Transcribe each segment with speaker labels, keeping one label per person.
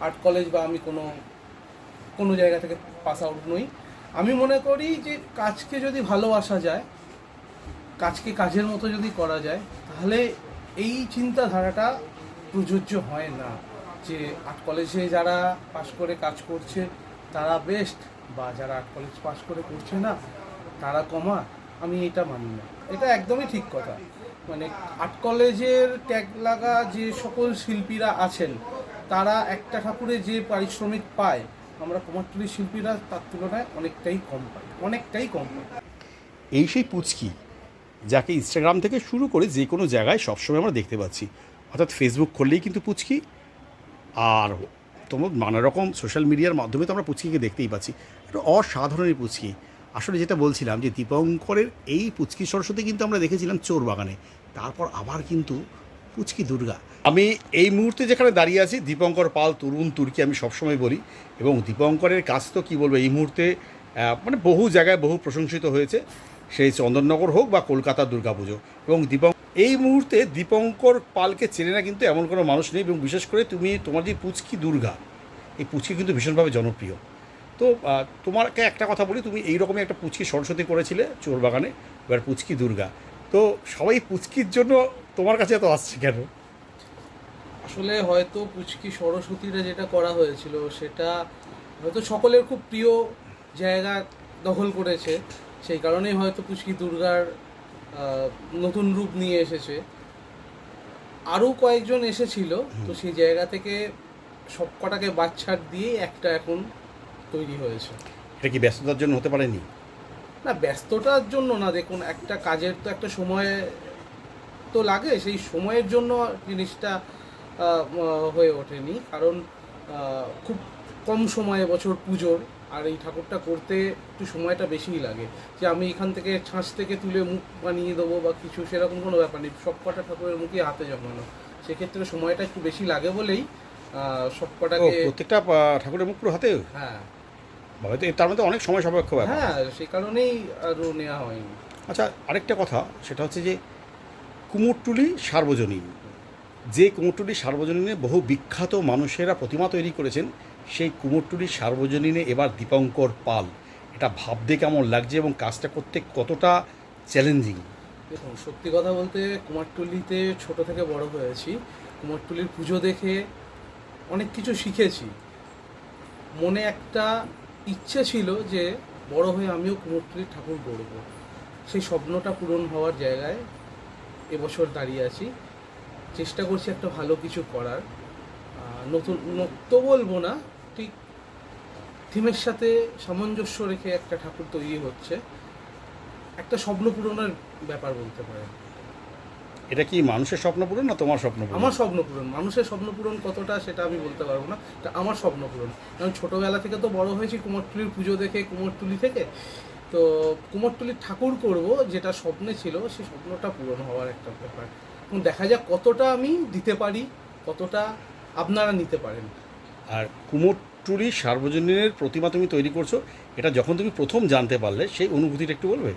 Speaker 1: Art college বা আমি কোনো কোনো জায়গা থেকে পাস আউট নই। আমি মনে করি যে কাজকে যদি ভালোবাসা যায়, কাজকে কাজের মতো যদি করা যায়, তাহলে এই চিন্তাধারাটা প্রযোজ্য হয় না। যে আর্ট কলেজে যারা পাশ করে কাজ করছে, তারা বেস্ট, বা যারা আর্ট কলেজ পাশ করে করছে না, তারা কমা, আমি এটা মানি না। এটা একদমই ঠিক কথা। মানে আর্ট কলেজের ট্যাগ লাগা যে সকল শিল্পীরা আছেন তারা একটা ঠাকুরে যে পারিশ্রমিক পায়, আমরা কুমারটুলির শিল্পীরা তার তুলনায় অনেকটাই কম পাই, অনেকটাই কম পাই।
Speaker 2: এই সেই পুচকি, যাকে ইনস্টাগ্রাম থেকে শুরু করে যে কোনো জায়গায় সবসময় আমরা দেখতে পাচ্ছি। অর্থাৎ ফেসবুক খুললেই কিন্তু পুচকি, আর তোমার নানা রকম সোশ্যাল মিডিয়ার মাধ্যমে তো আমরা পুচকিকে দেখতেই পাচ্ছি। একটা অসাধারণের পুচকি। আসলে যেটা বলছিলাম যে দীপঙ্করের এই পুচকি সরস্বতী কিন্তু আমরা দেখেছিলাম চোর বাগানে। তারপর আবার কিন্তু পুচকি দুর্গা। আমি এই মুহূর্তে যেখানে দাঁড়িয়ে আছি, দীপঙ্কর পাল তরুণ তুর্কি, আমি সবসময় বলি। এবং দীপঙ্করের কাজ তো কী বলব, এই মুহূর্তে মানে বহু জায়গায় বহু প্রশংসিত হয়েছে। সেই চন্দননগর হোক বা কলকাতার দুর্গাপুজো। এবং দীপঙ্ক এই মুহূর্তে দীপঙ্কর পালকে চেনে না কিন্তু এমন কোনো মানুষ নেই। এবং বিশেষ করে তুমি, তোমার যে পুচকি দুর্গা, এই পুচকি কিন্তু ভীষণভাবে জনপ্রিয়। তো তোমাকে একটা কথা বলি, তুমি এইরকমই একটা পুচকি সরস্বতী করেছিলে চোর বাগানে এবার পুচকি দুর্গা। তো সবাই পুচকির জন্য তোমার কাছে এত আসছে কেন?
Speaker 1: আসলে হয়তো পুচকি সরস্বতীরা যেটা করা হয়েছিল সেটা হয়তো সকলের খুব প্রিয় জায়গা দখল করেছে। সেই কারণেই হয়তো পুচকি দুর্গার নতুন রূপ নিয়ে এসেছে। আরও কয়েকজন এসেছিল তো সেই জায়গা থেকে সব কটাকে বাচ্চার দিয়ে একটা এখন তৈরি হয়েছে।
Speaker 2: এটা কি ব্যস্ততার জন্য হতে পারেনি?
Speaker 1: না ব্যস্ততার জন্য না দেখুন একটা কাজের তো একটা সময় তো লাগে সেই সময়ের জন্য জিনিসটা হয়ে ওঠেনি। কারণ খুব কম সময়ে বছর পুজোর আর এই ঠাকুরটা করতে একটু সময়টা বেশিই লাগে। যে আমি এখান থেকে ছাঁচ থেকে তুলে মুখ বানিয়ে দেবো বা কিছু সেরকম কোনো ব্যাপার নেই। সব কটা ঠাকুরের মুখে হাতে জমানো। সেক্ষেত্রে সময়টা একটু বেশি লাগে বলেই সব কটাকে
Speaker 2: প্রত্যেকটা ঠাকুরের মুখ পুরো হাতে?
Speaker 1: হ্যাঁ।
Speaker 2: হয়তো তার মধ্যে অনেক সময় সাপেক্ষ ব্যাপার।
Speaker 1: হ্যাঁ সেই কারণেই আরও নেওয়া হয়নি।
Speaker 2: আচ্ছা আরেকটা কথা সেটা হচ্ছে যে কুমোরটুলি সার্বজনীন। যে কুমোরটুলি সার্বজনীনে বহু বিখ্যাত মানুষেরা প্রতিমা তৈরি করেছেন সেই কুমোরটুলি সার্বজনীনে এবার দীপঙ্কর পাল। এটা ভাবতে কেমন লাগছে এবং কাজটা করতে কতটা চ্যালেঞ্জিং
Speaker 1: দেখুন সত্যি কথা বলতে কুমারটুলিতে ছোট থেকে বড় হয়েছি। কুমারটুলির পুজো দেখে অনেক কিছু শিখেছি। মনে একটা ইচ্ছে ছিল যে বড় হয়ে আমিও কুমোরটুলির ঠাকুর গড়ব। সেই স্বপ্নটা পূরণ হওয়ার জায়গায় এবছর দাঁড়িয়ে আছি। চেষ্টা করছি একটা ভালো কিছু করার। নতুন নত্য বলব না, ঠিক থিমের সাথে সামঞ্জস্য রেখে একটা ঠাকুর তৈরি হচ্ছে। একটা স্বপ্ন পূরণের ব্যাপার বলতে পারেন।
Speaker 2: এটা কি মানুষের স্বপ্ন পূরণ না তোমার স্বপ্ন পূরণ?
Speaker 1: আমার স্বপ্ন পূরণ। মানুষের স্বপ্ন পূরণ কতটা সেটা আমি বলতে পারব না এটা আমার স্বপ্ন পূরণ। কারণ ছোটোবেলা থেকে তো বড় হয়েছি কুমোরটুলির পুজো দেখে কুমোরটুলি থেকে। তো কুমোরটুলির ঠাকুর করব যেটা স্বপ্নে ছিল সেই স্বপ্নটা পূরণ হওয়ার একটা ব্যাপার। এবং দেখা যাক কতটা আমি দিতে পারি কতটা আপনারা নিতে পারেন।
Speaker 2: আর কুমোরটুলি সার্বজনীনের প্রতিমা তুমি তৈরি করছ এটা যখন তুমি প্রথম জানতে পারলে সেই অনুভূতিটা একটু বলবে?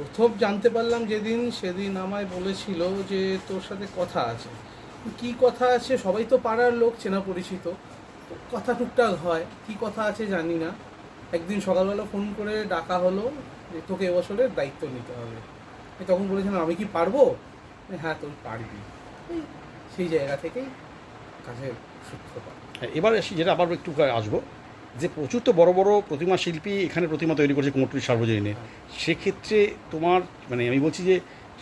Speaker 1: প্রথম জানতে পারলাম যেদিন সেদিন আমায় বলেছিল যে তোর সাথে কথা আছে। কি কথা আছে? সবাই তো পাড়ার লোক চেনা পরিচিত। কথা টুকটাক হয়। কি কথা আছে জানি না। একদিন সকালবেলা ফোন করে ডাকা হলো যে তোকে এবছরের দায়িত্ব নিতে হবে। তখন বলেছিলাম আমি কি পারব? হ্যাঁ তুই পারবি। সেই জায়গা থেকেই কাজের সূত্রপাত।
Speaker 2: হ্যাঁ, এবার আসি যেটা আবার একটু আসব। যে প্রচুর তো বড় বড় প্রতিমা শিল্পী এখানে প্রতিমা তৈরি করছে কুমোরটুলি সার্বজনীনে, সেক্ষেত্রে তোমার মানে আমি বলছি যে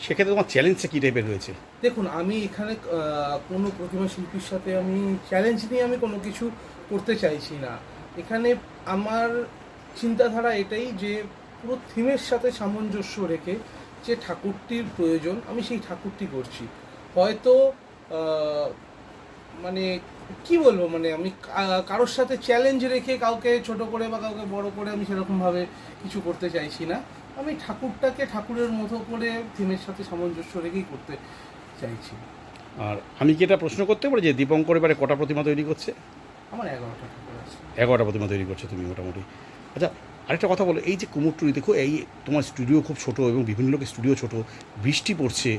Speaker 2: সেক্ষেত্রে তোমার চ্যালেঞ্জটা কী টাইপের রয়েছে
Speaker 1: দেখুন, আমি এখানে কোনো প্রতিমা শিল্পীর সাথে আমি চ্যালেঞ্জ নিয়ে আমি কোনো কিছু করতে চাইছি না। এখানে আমার চিন্তাধারা এটাই যে পুরো থিমের সাথে সামঞ্জস্য রেখে যে ঠাকুরটির প্রয়োজন, আমি সেই ঠাকুরটি করছি। হয়তো মানে কি বলব মানে আমি কারোর সাথে চ্যালেঞ্জ রেখে কাউকে ছোট করে বা কাউকে বড় করে আমি সেরকমভাবে কিছু করতে চাইছি না। আমি ঠাকুরটাকে ঠাকুরের মতো করে থিমের সাথে সামঞ্জস্য রেখেই করতে চাইছি।
Speaker 2: আর আমি কি এটা প্রশ্ন করতে পারি যে দীপঙ্কর এবারে কটা প্রতিমা তৈরি করছে?
Speaker 1: আমার এগারোটা ঠাকুর আছে।
Speaker 2: এগারোটা প্রতিমা তৈরি করছে তুমি মোটামুটি। আচ্ছা আরেকটা কথা বলো এই যে কুমোরটুলি দেখো এই তোমার স্টুডিও খুব ছোট এবং বিভিন্ন লোকের স্টুডিও ছোট বৃষ্টি পড়ছে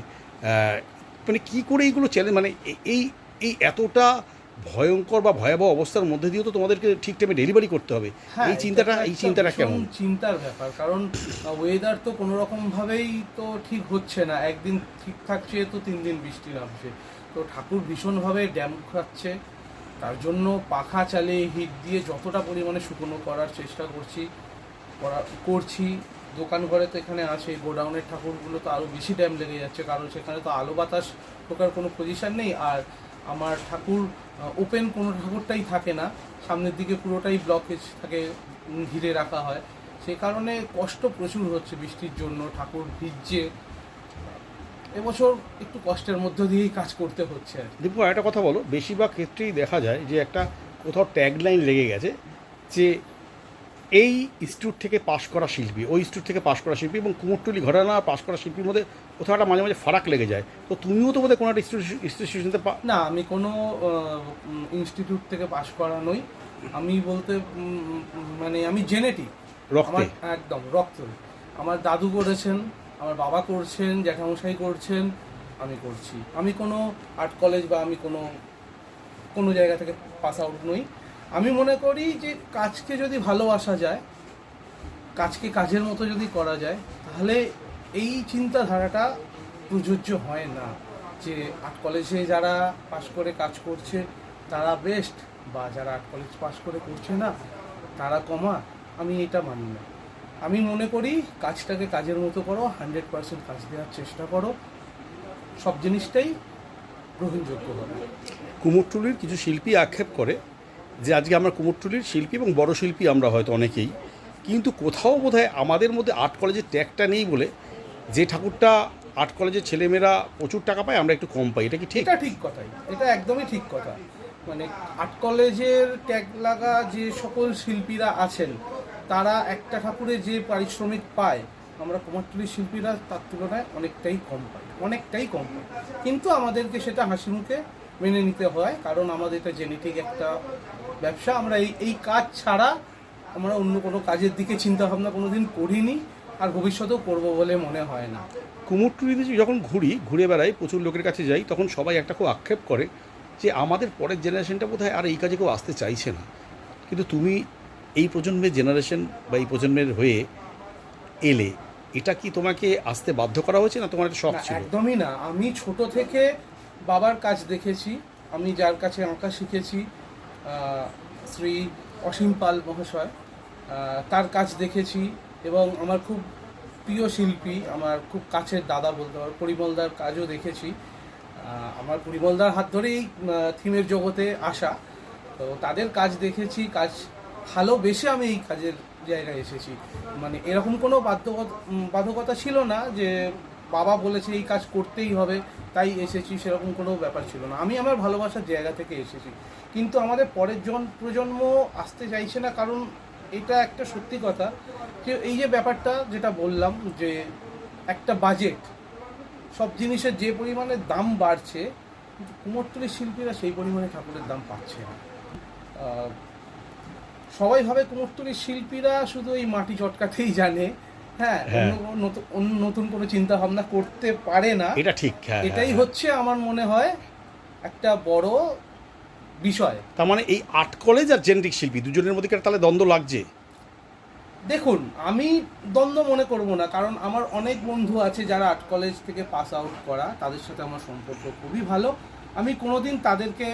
Speaker 2: মানে কি করে এইগুলো চ্যালেঞ্জ মানে এই এই এতটা ভয়ঙ্কর বা ভয়াবহ অবস্থার মধ্যে দিয়েও তো তোমাদেরকে ঠিক টাইমে ডেলিভারি করতে হবে।
Speaker 1: হ্যাঁ,
Speaker 2: এই চিন্তাটা এই চিন্তাটা কেমন?
Speaker 1: চিন্তার ব্যাপার কারণ ওয়েদার তো কোনো রকম ভাবেই তো ঠিক হচ্ছে না। একদিন ঠিক থাকছে তো তিন দিন বৃষ্টি নামছে। তো ঠাকুর ভীষণভাবে ড্যাম খাচ্ছে। তার জন্য পাখা চালিয়ে হিট দিয়ে যতটা পরিমাণে শুকনো করার চেষ্টা করছি করা করছি দোকান ঘরে তো এখানে আছে গোডাউনের ঠাকুরগুলো তো আরও বেশি ড্যাম লেগে যাচ্ছে কারণ সেখানে তো আলো বাতাস ঢোকার কোনো পজিশন নেই। আর আমার ঠাকুর ওপেন কোনো ঠাকুরটাই থাকে না। সামনের দিকে পুরোটাই ব্লকেজ থাকে, ঘিরে রাখা হয়। সে কারণে কষ্ট প্রচুর হচ্ছে বৃষ্টির জন্য, ঠাকুর ভিজছে। এবছর একটু কষ্টের মধ্য দিয়েই কাজ করতে হচ্ছে আর।
Speaker 2: দীপু একটা কথা বলো, বেশিরভাগ ক্ষেত্রেই দেখা যায় যে একটা কোথাও ট্যাগলাইন লেগে গেছে যে এই ইনস্টিটিউট থেকে পাশ করা শিল্পী ওই ইনস্টিটিউট থেকে পাশ করা শিল্পী এবং কুমোরটুলি আর পাশ করা শিল্পীর মধ্যে কোথাও একটা মাঝে মাঝে ফারাক লেগে যায়। তো তুমিও তো বোধহয় কোনো একটা ইনস্টিটিউশনতে
Speaker 1: না আমি কোনো ইনস্টিটিউট থেকে পাশ করা নই। আমি বলতে মানে আমি জেনেটিক।
Speaker 2: রক্তে?
Speaker 1: একদম রক্ত। আমার দাদু করেছেন আমার বাবা করছেন জ্যাঠামশাই করছেন আমি করছি। আমি কোনো আর্ট কলেজ বা আমি কোনো কোনো জায়গা থেকে পাস আউট নই। আমি মনে করি যে কাজকে যদি ভালোবাসা যায়, কাজকে কাজের মতো যদি করা যায়, তাহলে এই চিন্তাধারাটা প্রযোজ্য হয় না। যে আর্ট কলেজে যারা পাশ করে কাজ করছে, তারা বেস্ট বা যারা আর্ট কলেজ পাশ করে করছে না, তারা কমা, আমি এটা মানি না। আমি মনে করি কাজটাকে কাজের মতো করো হান্ড্রেড পার্সেন্ট কাজ দেওয়ার চেষ্টা করো, সব জিনিসটাই গ্রহণযোগ্য হবে।
Speaker 2: কুমোরটুলির কিছু শিল্পী আক্ষেপ করে যে আজকে আমরা কুমোরটুলির শিল্পী এবং বড় শিল্পী আমরা হয়তো অনেকেই, কিন্তু কোথাও বোধহয় আমাদের মধ্যে আর্ট কলেজের ট্যাগটা নেই বলে যে ঠাকুরটা আর্ট কলেজের ছেলেমেয়েরা প্রচুর টাকা পায় আমরা একটু কম পাই। এটা কি ঠিক?
Speaker 1: এটা ঠিক কথাই এটা একদমই ঠিক কথা। মানে আর্ট কলেজের ট্যাগ লাগা যে সকল শিল্পীরা আছেন, তারা একটা ঠাকুরে যে পারিশ্রমিক পায়, আমরা কুমারটুলির শিল্পীরা তার তুলনায় অনেকটাই কম পাই, অনেকটাই কম পাই। কিন্তু আমাদেরকে সেটা হাসি মুখে মেনে নিতে হয়, কারণ আমাদের এটা জেনেটিক একটা ব্যবসা আমরা এই এই কাজ ছাড়া আমরা অন্য কোনো কাজের দিকে চিন্তা ভাবনা কোনোদিন করিনি আর ভবিষ্যতেও করব বলে মনে হয় না।
Speaker 2: কুমোরটুলিতে যখন ঘুরি ঘুরে বেড়াই প্রচুর লোকের কাছে যাই তখন সবাই একটা খুব আক্ষেপ করে যে আমাদের পরের জেনারেশনটা বোধহয় আর এই কাজে কেউ আসতে চাইছে না। কিন্তু তুমি এই প্রজন্মের জেনারেশন বা এই প্রজন্মের হয়ে এলে এটা কি তোমাকে আসতে বাধ্য করা হয়েছে না তোমার একটা শখ ছিল?
Speaker 1: একদমই না। আমি ছোট থেকে বাবার কাজ দেখেছি আমি যার কাছে আঁকা শিখেছি শ্রী অসীম পাল মহাশয় তার কাজ দেখেছি এবং আমার খুব প্রিয় শিল্পী আমার খুব কাছের দাদা বলতে পারো পরিমলদার কাজও দেখেছি। আমার পরিমলদার হাত ধরেই থিমের জগতে আসা। তো তাদের কাজ দেখেছি কাজ ভালোবেসে আমি এই কাজের জায়গায় এসেছি। মানে এরকম কোনো বাধ্যকতা উম, বাধ্যকতা ছিল না যে বাবা বলেছে এই কাজ করতেই হবে, তাই এসেছি, সেরকম কোনো ব্যাপার ছিল না। আমি আমার ভালোবাসার জায়গা থেকে এসেছি। কিন্তু আমাদের পরের জন প্রজন্ম আসতে চাইছে না, কারণ এটা একটা সত্যি কথা যে, এই যে ব্যাপারটা যেটা বললাম যে, একটা বাজেট সব জিনিসের যে পরিমাণে দাম বাড়ছে, কিন্তু শিল্পীরা সেই পরিমাণে ঠাকুরের দাম পাচ্ছে না। সবাই ভাবে কুমোরটুলির শিল্পীরা শুধু এই মাটি চটকাতেই জানে হ্যাঁ
Speaker 2: হ্যাঁ।
Speaker 1: অন্য নতুন কোনো চিন্তা ভাবনা করতে পারে না।
Speaker 2: এটা ঠিক হ্যাঁ
Speaker 1: এটাই
Speaker 2: হ্যাঁ,
Speaker 1: হচ্ছে আমার মনে হয় একটা বড় বিষয়।
Speaker 2: তার মানে এই আর্ট কলেজ আর জেনেটিক শিল্পী দুজনের মধ্যে একটা তাহলে দ্বন্দ্ব লাগছে?
Speaker 1: দেখুন আমি দ্বন্দ্ব মনে করব না কারণ আমার অনেক বন্ধু আছে যারা আর্ট কলেজ থেকে পাস আউট করা তাদের সাথে আমার সম্পর্ক খুবই ভালো। আমি কোনোদিন তাদেরকে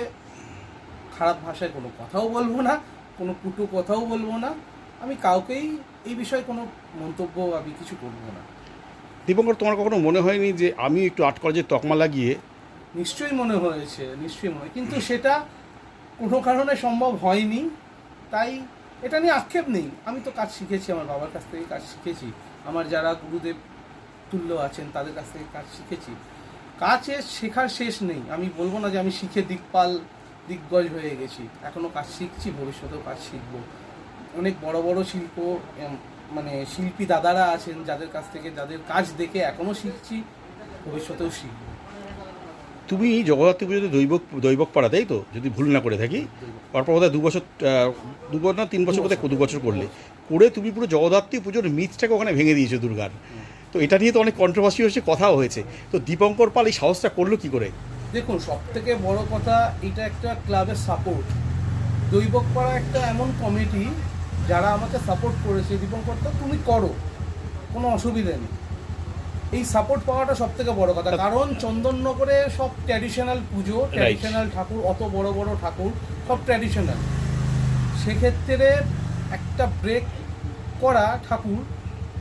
Speaker 1: খারাপ ভাষায় কোনো কথাও বলব না কোনো কুটু কথাও বলব না। আমি কাউকেই এই বিষয়ে কোনো মন্তব্য আমি কিছু করব না।
Speaker 2: দীপঙ্কর তোমার কখনো মনে হয়নি যে আমি একটু আর্ট কলেজের তকমা লাগিয়ে
Speaker 1: নিশ্চয়ই মনে হয়েছে নিশ্চয়ই মনে কিন্তু সেটা কোনো কারণে সম্ভব হয়নি তাই এটা নিয়ে আক্ষেপ নেই। আমি তো কাজ শিখেছি আমার বাবার কাছ থেকে কাজ শিখেছি। আমার যারা গুরুদেব তুল্য আছেন তাদের কাছ থেকে কাজ শিখেছি। কাজের শেখার শেষ নেই। আমি বলব না যে আমি শিখে দিকপাল দিগ্গজ হয়ে গেছি। এখনও কাজ শিখছি ভবিষ্যতেও কাজ শিখব। অনেক বড় বড় শিল্প মানে শিল্পী দাদারা আছেন যাদের কাছ থেকে যাদের কাজ দেখে এখনও শিখছি ভবিষ্যতেও শিখব।
Speaker 2: তুমি জগদ্ধাত্রী পুজোতে দৈবক দৈবক পাড়া তাই তো? যদি ভুল না করে থাকি। বোধহয় দু বছর দু বছর না তিন বছর বোধহয় দু বছর করলে। করে তুমি পুরো জগদ্ধাত্রী পুজোর মিথটাকে ওখানে ভেঙে দিয়েছ দুর্গার। তো এটা নিয়ে তো অনেক কন্ট্রোভার্সি হয়েছে কথাও হয়েছে। তো দীপঙ্কর পাল এই সাহসটা করল কি করে?
Speaker 1: দেখুন সব থেকে বড় কথা এটা একটা ক্লাবের সাপোর্ট দৈবকপাড়া একটা এমন কমিটি যারা আমাকে সাপোর্ট করেছে দীপঙ্কর তুমি করো। কোনো অসুবিধা নেই। এই সাপোর্ট পাওয়াটা সব থেকে বড় কথা। কারণ চন্দননগরে সব ট্র্যাডিশনাল পুজো ট্র্যাডিশনাল ঠাকুর অত বড় বড় ঠাকুর সব ট্র্যাডিশনাল সেক্ষেত্রে একটা ব্রেক করা ঠাকুর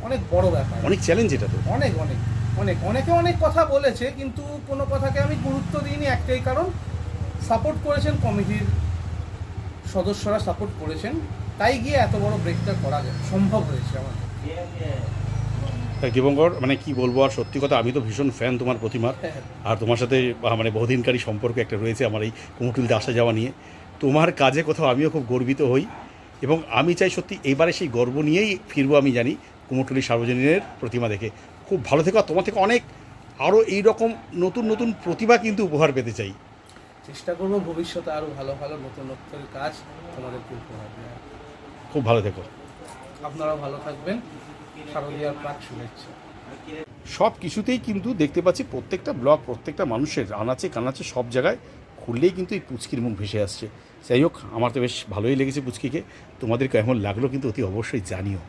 Speaker 1: অনেক বড় ব্যাপার।
Speaker 2: অনেক চ্যালেঞ্জ এটা তো।
Speaker 1: অনেক অনেক অনেক। অনেকে অনেক কথা বলেছে কিন্তু কোনো কথাকে আমি গুরুত্ব দিইনি একটাই কারণ সাপোর্ট করেছেন কমিটির সদস্যরা সাপোর্ট করেছেন। তাই গিয়ে এত বড় ব্রেকটা করা যায়? সম্ভব হয়েছে আমার
Speaker 2: তাই দিবঙ্কর মানে কি বলব আর সত্যি কথা আমি তো ভীষণ ফ্যান তোমার প্রতিমার।
Speaker 1: হ্যাঁ,
Speaker 2: আর তোমার সাথে মানে বহুদিনকারী সম্পর্ক একটা রয়েছে আমার এই কুমুটুলিতে আসা যাওয়া নিয়ে। তোমার কাজে কোথাও আমিও খুব গর্বিত হই। এবং আমি চাই সত্যি এবারে সেই গর্ব নিয়েই ফিরবো আমি জানি কুমোরটুলি সার্বজনীনের প্রতিমা দেখে। খুব ভালো থেকো তোমার থেকে অনেক আরও এই রকম নতুন নতুন প্রতিভা কিন্তু উপহার পেতে চাই।
Speaker 1: চেষ্টা করব ভবিষ্যতে আরও ভালো ভালো নতুন নতুন কাজ তোমাদেরকে উপহার দেওয়ার।
Speaker 2: খুব ভালো থেকো।
Speaker 1: আপনারাও ভালো থাকবেন। শারদীয়ার প্রাক শুভেচ্ছা।
Speaker 2: সব কিছুতেই কিন্তু দেখতে পাচ্ছি প্রত্যেকটা ব্লক প্রত্যেকটা মানুষের আনাচে কানাচে সব জায়গায় খুললেই কিন্তু এই পুচকির মুখ ভেসে আসছে। যাই হোক আমার তো বেশ ভালোই লেগেছে পুচকিকে। তোমাদের কেমন লাগল কিন্তু অতি অবশ্যই জানিও।